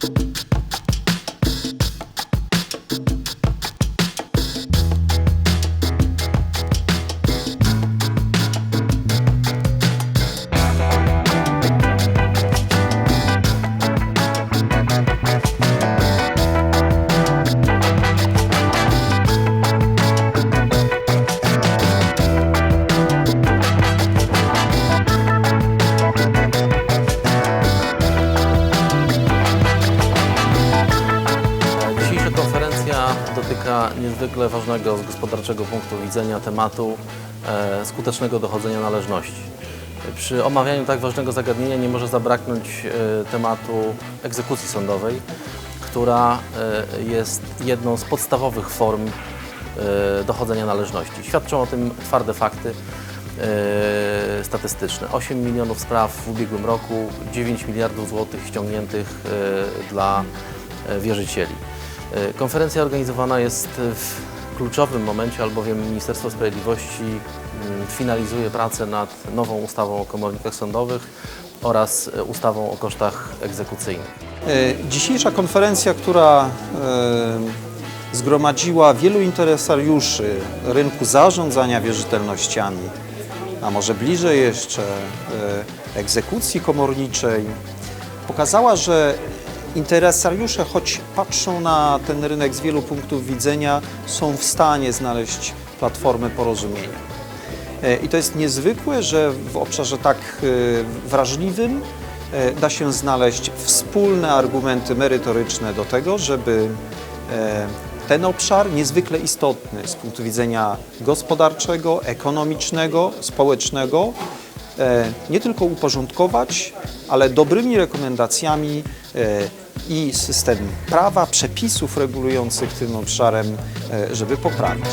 you dotyka niezwykle ważnego z gospodarczego punktu widzenia tematu e, skutecznego dochodzenia należności. Przy omawianiu tak ważnego zagadnienia nie może zabraknąć e, tematu egzekucji sądowej, która e, jest jedną z podstawowych form e, dochodzenia należności. Świadczą o tym twarde fakty e, statystyczne. 8 milionów spraw w ubiegłym roku, 9 miliardów złotych ściągniętych e, dla e, wierzycieli. E, Konferencja organizowana jest w kluczowym momencie, albowiem Ministerstwo Sprawiedliwości mm, finalizuje pracę nad nową ustawą o komornikach sądowych oraz e, ustawą o kosztach egzekucyjnych. E, Dzisiejsza konferencja, która zgromadziła wielu interesariuszy rynku zarządzania wierzytelnościami, a może bliżej jeszcze egzekucji komorniczej, pokazała, że interesariusze, choć patrzą na ten rynek z wielu punktów widzenia, są w stanie znaleźć platformę porozumienia. E, I to jest niezwykłe, że w obszarze tak e, wrażliwym e, da się znaleźć wspólne argumenty merytoryczne do tego, żeby ten obszar niezwykle istotny z punktu widzenia gospodarczego, ekonomicznego, społecznego nie tylko uporządkować, ale dobrymi rekomendacjami e, i system prawa, przepisów regulujących tym obszarem, e, żeby poprawić.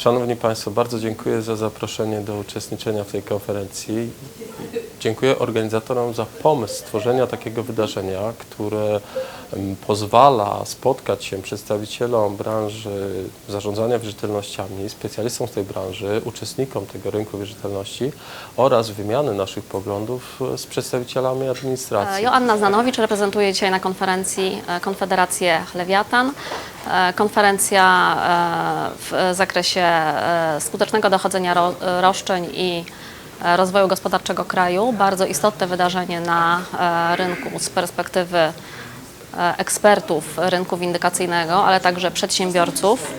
Szanowni Państwo, bardzo dziękuję za zaproszenie do uczestniczenia w tej konferencji. Dziękuję organizatorom za pomysł stworzenia takiego wydarzenia, które pozwala spotkać się przedstawicielom branży zarządzania wierzytelnościami, specjalistom z tej branży, uczestnikom tego rynku wierzytelności oraz wymiany naszych poglądów e, z przedstawicielami administracji. E, Joanna Znanowicz reprezentuje dzisiaj na konferencji e, Konfederację Lewiatan. Konferencja w zakresie skutecznego dochodzenia ro- roszczeń i rozwoju gospodarczego kraju. Bardzo istotne wydarzenie na e, rynku z perspektywy e, ekspertów rynku windykacyjnego, ale także przedsiębiorców.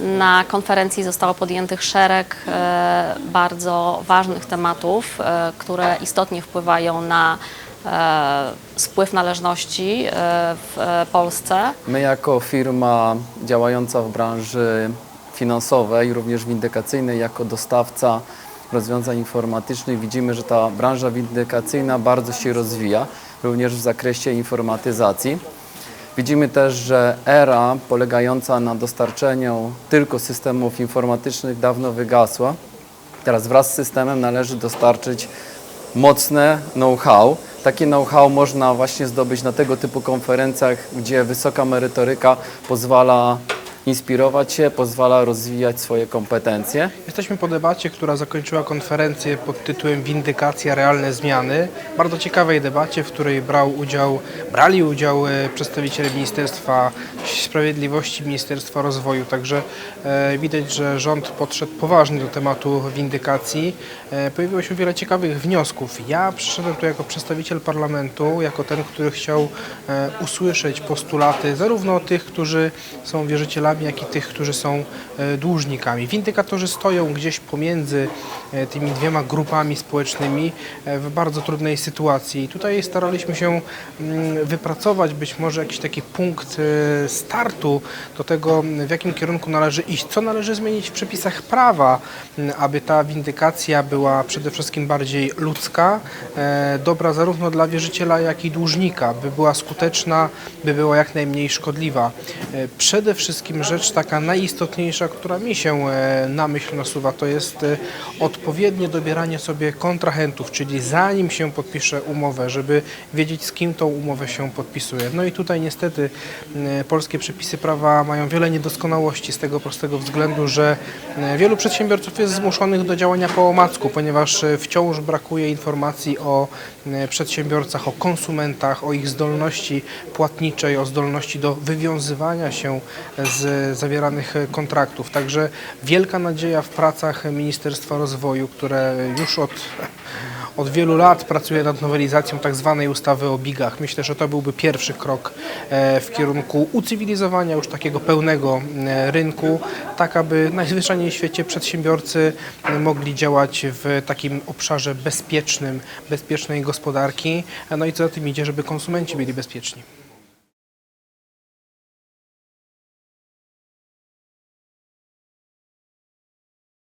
Na konferencji zostało podjętych szereg e, bardzo ważnych tematów, e, które istotnie wpływają na e, spływ należności e, w e, Polsce. My jako firma działająca w branży finansowej, również windykacyjnej, jako dostawca rozwiązań informatycznych widzimy, że ta branża windykacyjna bardzo się rozwija, również w zakresie informatyzacji. Widzimy też, że era polegająca na dostarczeniu tylko systemów informatycznych dawno wygasła. Teraz wraz z systemem należy dostarczyć mocne know-how. Takie know-how można właśnie zdobyć na tego typu konferencjach, gdzie wysoka merytoryka pozwala inspirować się, pozwala rozwijać swoje kompetencje. Jesteśmy po debacie, która zakończyła konferencję pod tytułem Windykacja realne zmiany. Bardzo ciekawej debacie, w której brał udział, brali udział e, przedstawiciele Ministerstwa Sprawiedliwości, Ministerstwa Rozwoju. Także e, widać, że rząd podszedł poważnie do tematu windykacji. E, pojawiło się wiele ciekawych wniosków. Ja przyszedłem tu jako przedstawiciel parlamentu, jako ten, który chciał usłyszeć postulaty zarówno tych, którzy są wierzycielami, jak i tych, którzy są e, dłużnikami. Windykatorzy stoją gdzieś pomiędzy e, tymi dwiema grupami społecznymi e, w bardzo trudnej sytuacji. I tutaj staraliśmy się mm, wypracować być może jakiś taki punkt startu do tego, w jakim kierunku należy iść, co należy zmienić w przepisach prawa, aby ta windykacja była przede wszystkim bardziej ludzka, dobra zarówno dla wierzyciela, jak i dłużnika, by była skuteczna, by była jak najmniej szkodliwa. Przede wszystkim rzecz taka najistotniejsza, która mi się e, na myśl nasuwa, to jest e, odpowiednie dobieranie sobie kontrahentów, czyli zanim się podpisze umowę, żeby wiedzieć z kim tą umowę się podpisuje. No i tutaj niestety e, polskie przepisy prawa mają wiele niedoskonałości z tego prostego względu, że wielu przedsiębiorców jest zmuszonych do działania po omacku, ponieważ wciąż brakuje informacji o przedsiębiorcach, o konsumentach, o ich zdolności płatniczej, o zdolności do wywiązywania się z zawieranych e, kontraktów. Także wielka nadzieja w pracach Ministerstwa Rozwoju, które już od, od wielu lat pracuje nad nowelizacją tak zwanej ustawy o bigach. Myślę, że to byłby pierwszy krok e, w kierunku ucywilizowania już takiego pełnego e, rynku, tak aby najzwyczajniej w świecie przedsiębiorcy e, mogli działać w takim obszarze bezpiecznym, bezpiecznej gospodarki, no i co za tym idzie, żeby konsumenci byli bezpieczni.